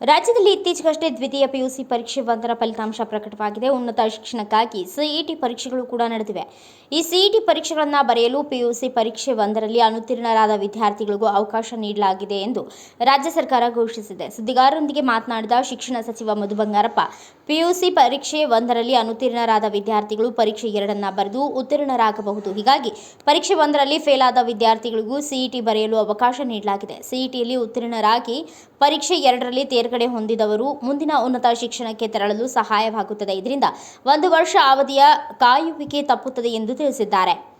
ರಾಜ್ಯದಲ್ಲಿ ಇತ್ತೀಚೆಗಷ್ಟೇ ದ್ವಿತೀಯ ಪಿಯುಸಿ ಪರೀಕ್ಷೆ ಒಂದರ ಫಲಿತಾಂಶ ಪ್ರಕಟವಾಗಿದೆ. ಉನ್ನತ ಶಿಕ್ಷಣಕ್ಕಾಗಿ ಸಿಇಟಿ ಪರೀಕ್ಷೆಗಳು ಕೂಡ ನಡೆದಿವೆ. ಈ ಸಿಇಟಿ ಪರೀಕ್ಷೆಗಳನ್ನು ಬರೆಯಲು ಪಿಯುಸಿ ಪರೀಕ್ಷೆ ಒಂದರಲ್ಲಿ ಅನುತ್ತೀರ್ಣರಾದ ವಿದ್ಯಾರ್ಥಿಗಳಿಗೂ ಅವಕಾಶ ನೀಡಲಾಗಿದೆ ಎಂದು ರಾಜ್ಯ ಸರ್ಕಾರ ಘೋಷಿಸಿದೆ. ಸುದ್ದಿಗಾರರೊಂದಿಗೆ ಮಾತನಾಡಿದ ಶಿಕ್ಷಣ ಸಚಿವ ಮಧು ಬಂಗಾರಪ್ಪ, ಪಿಯುಸಿ ಪರೀಕ್ಷೆ ಒಂದರಲ್ಲಿ ಅನುತ್ತೀರ್ಣರಾದ ವಿದ್ಯಾರ್ಥಿಗಳು ಪರೀಕ್ಷೆ ಎರಡನ್ನ ಬರೆದು ಉತ್ತೀರ್ಣರಾಗಬಹುದು. ಹೀಗಾಗಿ ಪರೀಕ್ಷೆ ಒಂದರಲ್ಲಿ ಫೇಲ್ ಆದ ವಿದ್ಯಾರ್ಥಿಗಳಿಗೂ ಸಿಇಟಿ ಬರೆಯಲು ಅವಕಾಶ ನೀಡಲಾಗಿದೆ. ಸಿಇಟಿಯಲ್ಲಿ ಉತ್ತೀರ್ಣರಾಗಿ ಪರೀಕ್ಷೆ ಎರಡರಲ್ಲಿ ತೇರ್ಗಡೆ ಹೊಂದಿದವರು ಮುಂದಿನ ಉನ್ನತ ಶಿಕ್ಷಣಕ್ಕೆ ತೆರಳಲು ಸಹಾಯವಾಗುತ್ತದೆ. ಇದರಿಂದ ಒಂದು ವರ್ಷ ಅವಧಿಯ ಕಾಯುವಿಕೆ ತಪ್ಪುತ್ತದೆ ಎಂದು ತಿಳಿಸಿದ್ದಾರೆ.